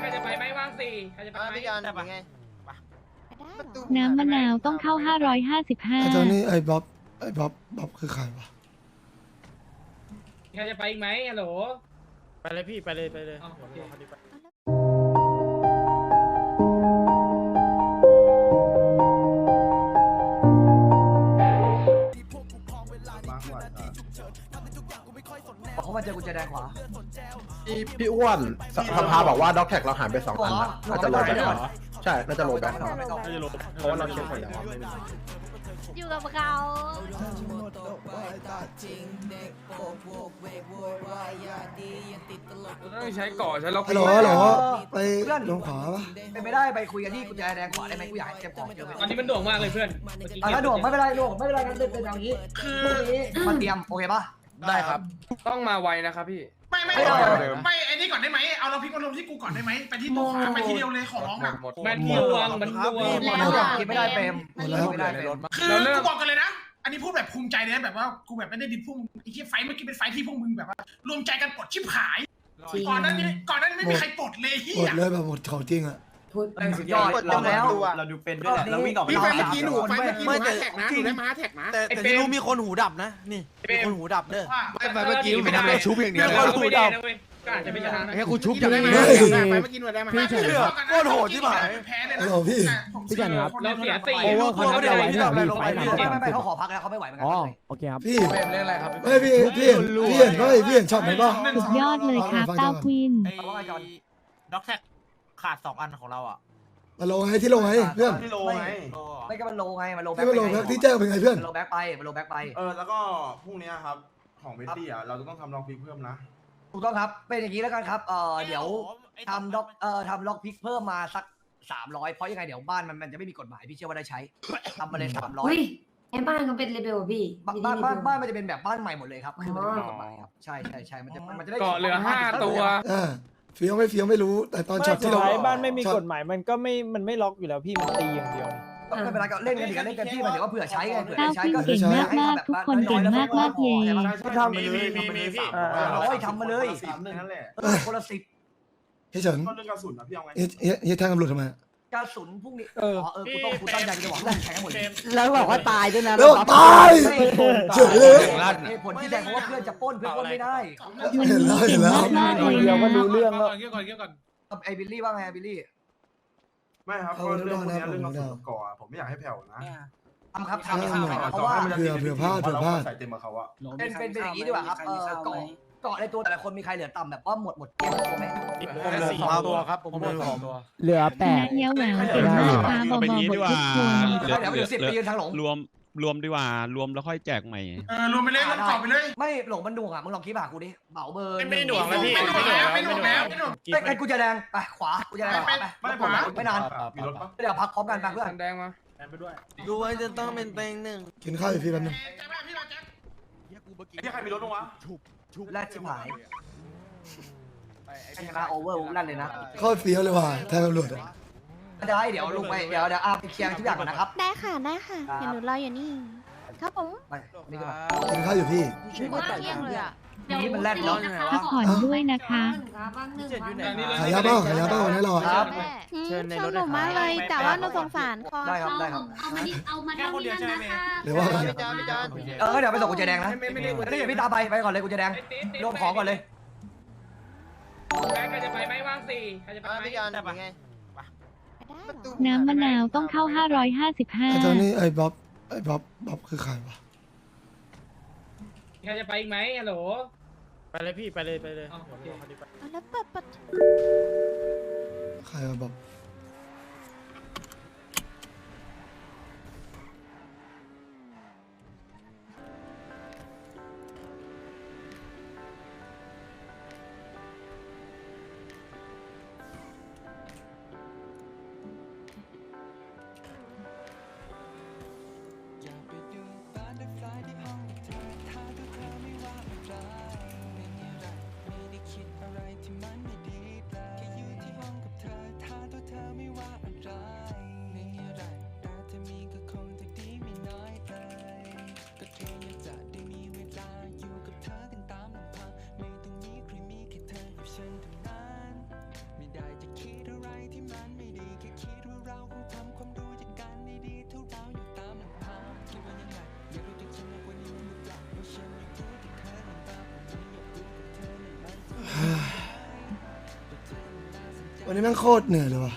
ใครจะไปไหมว่างสี่ใครจะไปอะไหมพี่ยันเป็นไงประตูน้ำมะนาวต้องเข้า ไอ้ตอน555นี้ไอ้บ๊อบไอ้บ๊อบบ๊อบคือใครวะใครจะไปอีกไหมฮัลโหล ไปเลยพี่ไปเลยไปเลยอ๋อโอเคดี๋ยวรคันนี้ไปเขามาเจอกุญแจแดงขวา พี่พี่อ้วนสสภาบอกว่าด็อกแท็กเราหายไปสองอันนะน่าจะโลแบ็คใช่ น่าจะโลแบ็คไม่ต้องไม่ต้องน่าจะลบเพราะว่าเราเช็คหมดแล้วว่าไม่มีอยู่กับเขาต้องใช้เกาะใช้ล็อกฮัลโหลฮัลโหลไปลงขวาปะเป็นไม่ได้ไปคุยกันที่กุญแจแดงขวาได้ไหมกูอยากให้เก็บของเยอะตอนนี้มันโด่งมากเลยเพื่อนเมื่อกี้อะถ้าโด่งไม่เป็นไรโด่งไม่เป็นไรงั้นเป็นอย่างนี้คือพรุ่งนี้มาเตรียมโอเคป่ะได้ครับ ต้องมาไวนะครับพี่ ไม่ไม่ไม่เอาไม่ไอ้นี่ก่อนได้ไหมเอาเราพลิกมาลงที่กูก่อนได้ไหมไปที่ตัวขวาไปทีเดียวเลยขอร้องอะหมดมันดวงมันดวงหมดแล้วคิดไม่ได้เปรมหมดแล้ว ไม่ได้เปรมคือกูบอกกันเลยนะ อันนี้พูดแบบภูมิใจเลยนะแบบว่ากูแบบไม่ได้ดิบพุ่งไอ้ที่ไฟท์เมื่อกี้เป็นไฟท์ที่พวกมึงแบบว่ารวมใจกันปลดชิบหาย ก่อนหนั้นนี่ก่อนหนั้นไม่มีใครปลดเลยเฮีหมดย เลยแบบหมดของจริงอะ สุดยอดเราแล้ว เราดูเป็นด้วยแหละเราวิ่งออกพี่ไฟเมื่อกี้หนูไฟเมื่อกี้หนูไม่มาแท็กนะหนูได้มาแท็กนะแต่แต่ที่รู้มีคนหูดับนะนี่มีคนหูดับเด้อว่าไม่ไฟเมื่อกี้ไม่ทำอะไรชุบอย่างเดียวไม่ได้นะเว้ยก็อาจจะไม่ชนะนะให้กูชุบได้ไหมไฟเมื่อกี้หนูได้มาพี่เชื่อโคตรโหดที่หายแพ้เลยนะฮัลโหลพี่พี่จันครับเราเสียสี่โอเวอร์คอนดับเอาไว้ที่เราลงไปไม่ไม่ไม่เขาขอพักแล้วเขาไม่ไหวเหมือนกันโอเคครับพี่เฟรมเล่นอะไรครับไม่พี่พี่เห็นพี่เห็นไม่พี่เห็นช็อตไหนป่ะสุดยอดเลยครับเต้าควินว่าไงจอนด็อกแท็ก ขาดสองอันของเราอะมาลงไงที่ลงไงเพื่อนที่โลไงไม่ก็มันโลไงมันโลแบ็ที่มาลงแบ็คที่แจ้งเป็นไงเพื่อน มันโลแบ็คไปมันโลแบ็คไป เออแล้วก็พรุ่งนี้ครับของเบตตี้อะเราจะต้องทำลองพลิกเพิ่มนะ ถูกต้องครับ เป็นอย่างนี้แล้วกันครับ เอ่อเดี๋ยวทำด็อก เอ่อทำล็อกพิกเพิ่มมาสักสามร้อยเพราะยังไงเดี๋ยวบ้านมันมันจะไม่มีกฎหมายพี่เชื่อว่าได้ใช้ ทำมาเลยสามร้อยอุ้ยไอ้บ้านเขาเป็นเลเบลอะพี่บ้านบ้านบ้านบ้านมันจะเป็นแบบบ้านใหม่หมดเลยครับคือมันจะไม่มีกฎหมายครับ ใช่ใช่ใช่มันจะมันจะได้เกาะเหลือห้าตัวอ่า เฟี้ยวไม่เฟี้ยวไม่รู้ แต่ตอนช็อตที่สุดเราท้ายบ้านไม่มีช็อต กฎหมายมันก็ไม่ มันไม่ล็อกอยู่แล้วพี่มันตีอย่างเดียว ก็ไม่เป็นไรก็เล่นกันดีกันเล่นกันที่มันเดี๋ยวว่าเผื่อใช้ไงเผื่อเต้าได้ใช้ควินก็เก่งมากมากๆทุกคนเก่งมากมากๆเย่มีมีมีมีพี่ร้อยทำมาเลย สามหนึ่งนั่นแหละเออคนละสิบ เฮ้ยเฉินก็เรื่องกระสุนนะพี่เอาไง เฮ้ยเฮ้ยเฮ้ยแทงตำรวจทำไมอะ กระสุนพรุ่งนี้เอออ๋อเออกูต้องกูตั้งใจจะบอกว่าแข่งให้หมดเลยแล้วบอกว่าตายด้วยนะแล้วตายเฉยเลยเหตุผลที่แดงเพราะว่าเพื่อนจะปล้นเพื่อนปล้นไม่ได้วันนี้เก่งมากมากๆเลยเดียวก็นะรู้เรื่องแล้วเกี่ยวก่อนเกี่ยวก่อนไอ้บิลลี่ว่าไงบิลลี่ไม่ครับเพราะเรื่องพวกนี้เรื่องกระสุนก่อนผมไม่อยากให้แผ่วนะทำครับเอาทำหน่อยเพราะว่าเผื่อเผื่อพลาดเผื่อพลาดใส่เต็มกับเขาอะเป็นเป็นเป็นอย่างนี้ดีกว่าครับเออเกาะ เกาะในตัวแต่ละคนมีใครเหลือต่ำแบบว่าหมดหมดเกลี้ยงตัวไหมผมเหลือสองตัวครับผมเหลือสองตัวเหลือแปนาดเงี้ยวแหววเก่งมากป้าบอบอบททุกคนเดี๋ยวไปถึงสิบปีทางหลงรวมรวมดีกว่ารวมแล้วค่อยแจกใหม่เออรวมไปเลยรวมกรอบไปเลยไม่หลงมันดวงอะมึงลองคิดหากูดิเบาเบอร์ไม่หน่วงแล้วพี่ไม่หน่วงแล้วไม่หน่วงแล้วไม่หน่วงไอ้ไอ้กูจะแดงไปขวากูจะแดงไปไปไม่ไม่ผมไม่นานมีรถปะเดี๋ยวพักพร้อมกันไปเพื่อนแดงมาไปด้วยดูไว้จะต้องเป็นเต็งหนึ่งกินข้าวอยู่พี่แป๊บนึงแจ็คมาพี่เราแจ็คไอ้ที่ใครมีรถบ้างวะ แรกชิบหายชนะโอเวอร์นั่นเลยนะ โคตรเฟี้ยวเลยว่ะแทงตำรวจอะได้เดี๋ยวลงไปเดี๋ยวเดี๋ยวอาไปเคลียร์ทุกอย่างก่อนนะครับ ได้ค่ะได้ค่ะ ครับ เดี๋ยวหนูรออยู่นี่ ครับผม ไปนี่ก็มากินข้าวอยู่พี่ว่าเที่ยงเลยอะ นี่มันแรดเนาะพักผ่อนด้วยนะคะบ้างหนึ่งบ้างหอันนี้นึ่งเลยขายยาเปล่าขายยาเปล่าวันนี้เราอะครับเชิญในรถหนูมากเลย แต่ว่าหนูสงสารคอได้ครับได้ครับ เอามาดิเอามาเท่านี้นะคะหรือว่ากันพี่จานพี่จานเออเดี๋ยวไปส่งกุญแจแดงนะไม่ได้เดี๋ยวพี่ตามไปไปก่อนเลยกุญแจแดงรวมของก่อนเลยใครจะไปไหมว่างสี่ใครจะไปอะไหมพี่ยันเป็นไงประตูน้ำมะนาวต้องเข้าไอ้ตอน555นี้ไอ้บ๊อบไอ้บ๊อบบ๊อบคือใครวะ ใครจะไปอีกไหมฮัลโหล ไปเลยพี่ไปเลยไปเลยอ๋อโอเคดี๋ยวรคันนี้ไปแล้วเปิดประตู ใครวะบ๊อบ วันนี้แม่งโคตรเหนื่อยเลยว่ะ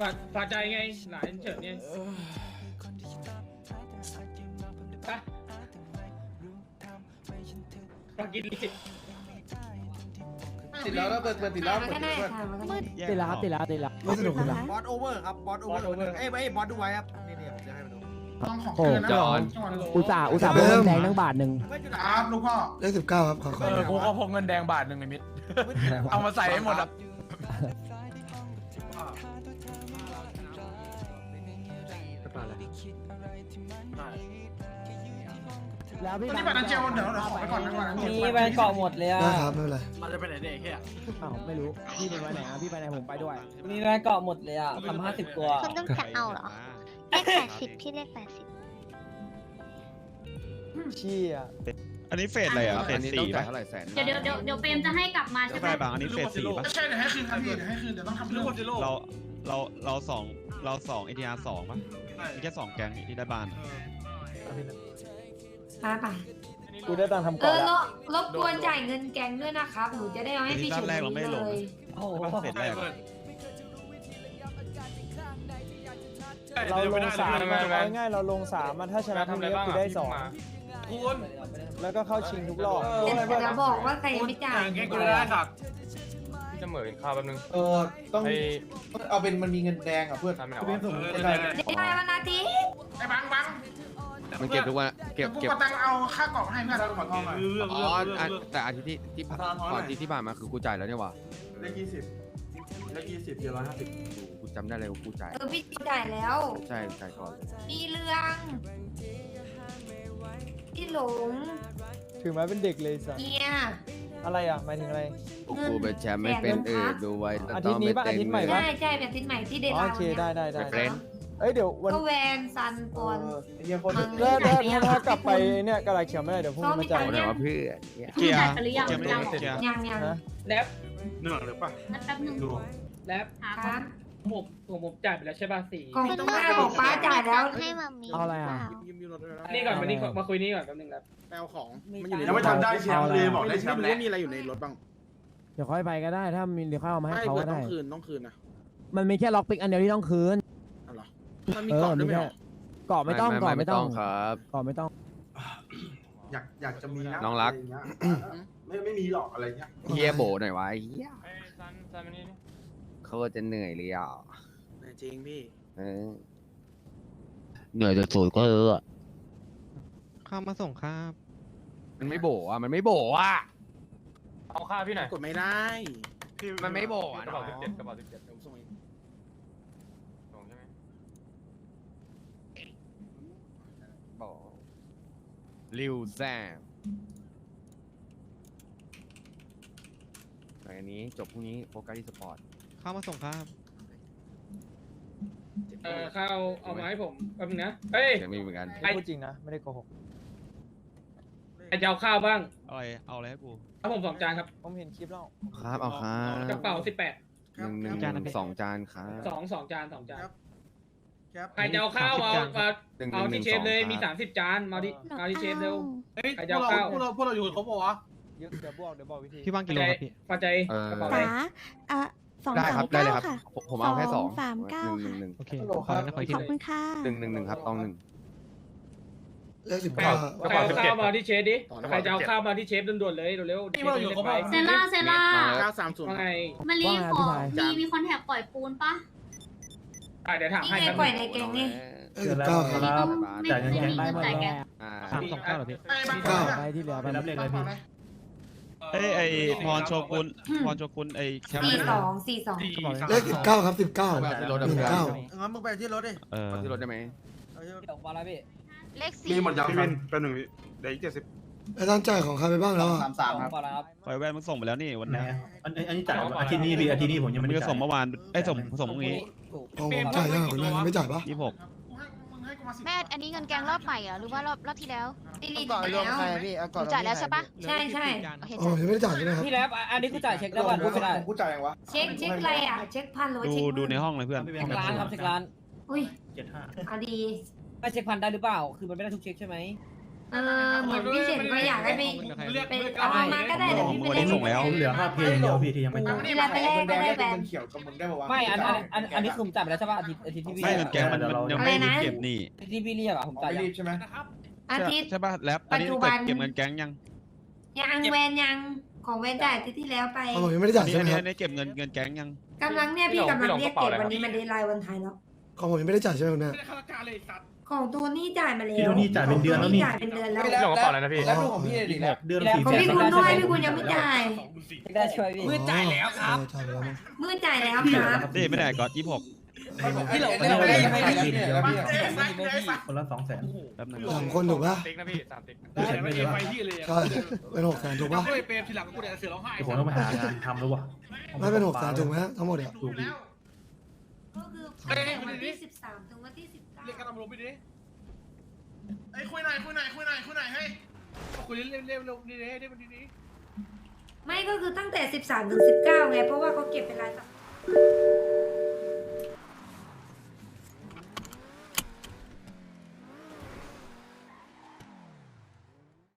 ฝากฝากใจไง หลานเฉิดเนี่ยไปฝากกินดิติดแล้วแล้วเปิดเปิดติดแล้วมันก็ได้ค่ะมันก็ได้ติดแล้วครับติดแล้วติดแล้วไม่สนุกเลยนะบอสโอเวอร์ครับ บอสโอเวอร์ เอ้ยเอ้ยบอสดูไว้ครับ นี่นี่ผมจะให้มาดูต้องของเกินนะจอนอุตส่าห์อุตส่าห์เพิ่เพิ่มมแดงทั้งบาทหนึ่งไม่จุดครับลูกพ่อเลขสิบเก้าครับขอขอเออกูก็พกเงินแดงบาทหนึ่งในมิดเอามาใส่ให้หมดอะ แล้วพี่ตอนนี้บัตรนันเจลเดี๋ยวเดี๋ยวขอไปก่อนนะก่อนนะมีแบนเกาะหมดเลยอะได้ครับไม่เป็นไรมันจะไปไหนเนี่ยแค่อ้าวไม่รู้พี่ไปไหนอะพี่ไปไหนผมไปด้วย มีแบนเกาะหมดเลยอะทำห้าสิบตัวคุณต้องจะเอาเหรอเลขแปดสิบพี่เลขแปดสิบเชี่ยอันนี้เฟสอะไรอะเฟสสี่ป่ะเดี๋ยวเดี๋ยวเดี๋ยวเดี๋ยวเปรมจะให้กลับมาใช่ไหมใช่บางอันนี้เฟสสี่ป่ะไม่ใช่เดี๋ยวให้คืนครับพี่เดี๋ยวให้คืนเดี๋ยวต้องทำเรื่องเราเราเราสอง เราสองเอทีอาร์สองป่ะมีแค่สองแก๊งที่ได้บ้านไปไปกูได้ตังค์ทำเอเกาะอแล้วรบรบกวนจ่ายเงินแกงด้วยนะครับ หนูจะได้เอาให้พี่รอฉุบนแรกเราไม่ลงเลย โอ้โหเฟสแรกอะเราลงสามมาเอาง่ายๆเราลงสามมาถ้าชนะทุกนี้ก็คือได้สองคุณแล้วก็เข้าชิงทุกรอบแต่แต่จะบอกว่าใครยังไม่จ่าย แกกูได้ครับ จะเหมือนข้าวแป๊บนึงเออต้องไอ้เอาเป็นมันมีเงินแดงอะเพื่อนทำไม่เอาเป็นสมได้วันอาทิตย์ไอ้บังบังมันเก็บทุกวันเก็บกูเก็บกตังเอาค่ากล่องให้เพื่อนขอทองหน่อยอ๋ออันแต่อาทิตย์ที่ที่ผ่านก่อนที่ที่ผ่านมาคือกูจ่ายแล้วเนี่ยว่ะเลขยี่สิบเลขยี่สิบเจ็ดร้อยห้าสิบกูจำได้เลยว่ากูจ่ายเออพี่จ่ายแล้วใช่จ่ายก่อนมีเรื่องพี่หลงถือไม้เป็นเด็กเลยสัสเฮีย อะไรอะหมายถึงอะไรกูเป็นแชมป์ไม่เป็นเออดูไว้แต่อาทิต้ตองย์นี้ไม่ปะเต็อาทิตย์ใหม่เลปะ ใช่ใช่แบบที่ใหม่ที่เดอ๋อลาโอเคได้ได้ได้ไปเฟรนเอ้ยเดี๋ยววันก็แวนซันปอนเฮียคนมังถ้าจ่าถ้ายไปยังถ้ากลับไปเนี่ยกระดาษเขียวไม่ได้เดี๋ยวพรุ่งนี้มาจ่าย เอาไหนวะเพื่อนเนี่ยเกียร์จ่ายไปหรือยังเกียร์ไม่ยัได้งเกียร์ยังยังฮะแลบเหนื่อยหรือเปล่าแป๊บนึงแลบครับ ผมผมผมจ่ายไปแล้วใช่ป่ะสี่กล่องต้องห้าของป้าจ่ายแล้ว ให้มามีเอาอะไรอะนี่ก่อนมานี่ก่อนมาคุยนี่ก่อนแป๊บนึงแลบแปลของยังไม่ทันได้แชมป์เลยบอกได้แชมป์ไม่รู้ว่ามีอะไรอยู่ในรถบ้างเดี๋ยวค่อยไปก็ได้ถ้ามีเดี๋ยวค่อยเอามาให้เขาก็ได้ต้องคืนต้องคืนนะมันมีแค่ล็อกปิกอันเดียวที่ต้องคืนเอาเหรอมันมีเอเกาะอด้วมียไหมแค่เกาะไม่ต้องเกาะไม่ต้องครับเกาะไม่ต้องอยากอยากจะมีนะน้องรักไม่ไม่มีหรอกอะไรเงี้ยเฮียโบหน่อยวะเฮียไอ้ซันซันมานี่ดิ เขาจะเหนื่อยเลยอะจริงพี่ เออเหนื่อยจะสุดก็เออข้ามมาส่งครับมันไม่โบอะ มันไม่โบอะ เอาข้าวพี่หน่อยกดไม่ได้ มันไม่โบอะกระเป๋าสิบน้เจ็อดงกระเป๋าสิบเจ็ดผมส่งเองส่งใช่ไหมบอกริวแซมหลังจากนี้จบพรุ่งนี้โฟกัสที่สปอร์ต ข้ามมาส่งครับ เออข้าวเอามาให้ผมแป๊บนึงนะเฮ้ย ยังไม่มีเหมือนกันไม่พูดจริงนะ ไม่ได้โกหก ใครจะเอาข้าวบ้างอะไรเอาอะไรให้กู เอาผมสองจานครับผมเห็นคลิปแล้วครับเอาครักระบเป๋าสิบแปดหนึ่งหนึ่งจานนะพี่สองจานครับสองสองจานสองจาน ครับใครจะเอาข้าวเอามาหนึ่งหเอานึ่งหนึ่ที่งเชสฟองเลยครับมีสามสิบจานมาที่มาที่เชฟเร็ว เฮ้ยใครจะเอาข้าว พวกเราพวกเราอยู่ครบปะวะเดี๋ยวเดี๋ยวบอกเดี๋ยวบอกวิธีพี่ว่างกิโลครับพี่ปัจจัยเออกระเป๋าอะไรจ๋าอะ สองได้สาครัมบได้เก้าเลยครับ ค่ะผมผมเอาแค่สองสามเก้าหนึ่งหนึ่งหนึ่งโอเคขอนะขออีกทีขอบหนึ่ง คุณค่ะ หนึ่งหนึ่งหนึ่งครับต้องหนึ่ง เลขสิบใครเก้าใครเอาข้าวมาที่เชฟดิ ใครจะเอาข้าวมาที่เชฟด่วนๆเลยเร็วๆนี่พวกเราอยู่ครบปะเซล่าเซล่าเก้าสามศูนย์ว่าไงมารีขอมีมีคนแถบปล่อยปูนปะอะเดี๋ยวถามนี่ให้ไงครับปล่อยในแกงนี่เลขสิบเก้าครับต้องไม่ไม่มีเงินจ่ายแกง อ่า สามสองเก้าเหรอพี่ไอ้บังเก้าไปที่เหลือไปรับเลขเลยพี่ เอ้ยไอพรโชกุนพรโชกุนไอแคมป์สี่สองสี่สองกระเป๋าเลยเลขสิบเก้าครับสิบเก้าเอาที่รถหนึ่งเก้างั้นมึงไปที่รถดิเออเอาที่รถได้ไหมเอาที่รถตกมาแล้วพี่เลขสี่มีหมดยังเป็นเป็นหนึ่งเดี๋ยวอีกเจ็ดสิบไอ้ท่านจ่ายของใครไปบ้างแล้วอะสามสามครับไฟแว่นมึงส่งไปแล้วนี่วันนี้อันอันนี้จ่ายอาทิตย์นี้หรืออาทิตย์นี้ผมยังมึไม่งได้จะส่งเมื่อวานไอ้ยส่งส่งพรุ่งนี้ของผมจ่ายยังคุณแม่ยังไม่จ่ายปะยี่สิบหกกูให้มึงให้กูมาสิบแม่อันนี้เงินแกงรอบใหม่เหรอหรือว่ารอบรอบที่แล้ว ดีดีแล้วหนูจ่ายแล้วใช่ปะใช่ใช่โอเคอ๋อจ้ะยังไม่ได้จ่ายใช่ไหมครับ พี่แรปอันนี้กูจ่ายเช็คได้ป่ะกูไม่ได้กูจ่ายยังวะเช็คเช็คอะไรอะเช็คพันหรือว่าดูเช็คดูในห้องเลยเพื่อนเช็คร้านครับเช็คร้านอุ้ยเจ็ดห้าเอาดี ไม่เช็คพันได้หรือเปล่า คือมันไม่ได้ทุกเช็คใช่ไหมเออเหมือนพี่เฉินก็อยากให้ไปเรียกไปเรียกเอามาก็ได้แต่พี่วัไม่นได้นี้ส่งแล้วเหลือค่าเพลงเดียวพี่ที่ยังไม่จ่ายทีละไปแรกก็ได้แบนเขียวกับมึงได้ป่าวะไม่อันอันอันอันนี้คือผมจ่ายไปแล้วใช่ป่ะอาทิตย์อาทิตย์ที่พี่ไม่เงินแกงมันมันยังไม่ได้เก็บนี่ที่พี่เรียกอะผมจ่ายไม่ยังรีบใช่ไหม อาทิตย์ ใช่ป่ะแล้วอันนี้ปัจจุบัน เก็บเงินแก๊งยังยังแวนยังของแวนจ่ายอาทิตย์ที่แล้วไปของผมยังไม่ได้จ่ายนี่ใช่อัไหนมนี้ครับอันนี้เก็บเงินเงินแก๊งยังกำลังเนี่ยพี่กำลังเรียกเก็บวันนี้มันเดลายวันไทยแล้ว ของผมยังไม่ได้จ่ายใช่ไหมคุณแม่ไม่ได้ข้าราชการเลยสัตว์ของตัวนี้จ่ายมาแล้วพี่โทนี่จ่ายเป็นเดือนแล้วนี่ จ่ายเป็นเดือนแล้วเรื่องกระเป๋าอะไรนะพี่ แล้วของพี่ดิเดือนสี่ของพี่คุณด้วยพี่คุณยังไม่จ่ายได้ช่วยพี่ มือจ่ายแล้วครับจ่ายไปแล้วมั้งมือจ่ายแล้วครับนี่ไม่ได้ก่อนยี่สิบหก พี่หลงไม่ได้ไม่ได้ไม่ได้พี่เดียพี่คนละสองแสนแป๊บนึงคนถูกปะติ๊กนะพี่สามติ๊กไม่เลยไปที่เลยใช่เป็นหกแสนถูกปะก็ไปเปรมทีหลังกูเดี๋ยวเสือร้องไห้ผมต้องไปหางานทำแล้ววะไม่เป็นหกแสนถูกไหมทั้งหมดอะถูกแล้วก็คือวันที่สิบสามถึงวันที่สิบเก้าเรียกกันตำรวจไปดิไอ้คุยหน่อยคุยหน่อยคุยหน่อยคุยหน่อยเฮ้คุยเร็วเร็วเร็วดีดีดีดีดีไม่ก็คือตั้งแต่สิบสามถึงสิบเก้าไง เพราะว่าเขาเก็บเป็นรายสัปดาห์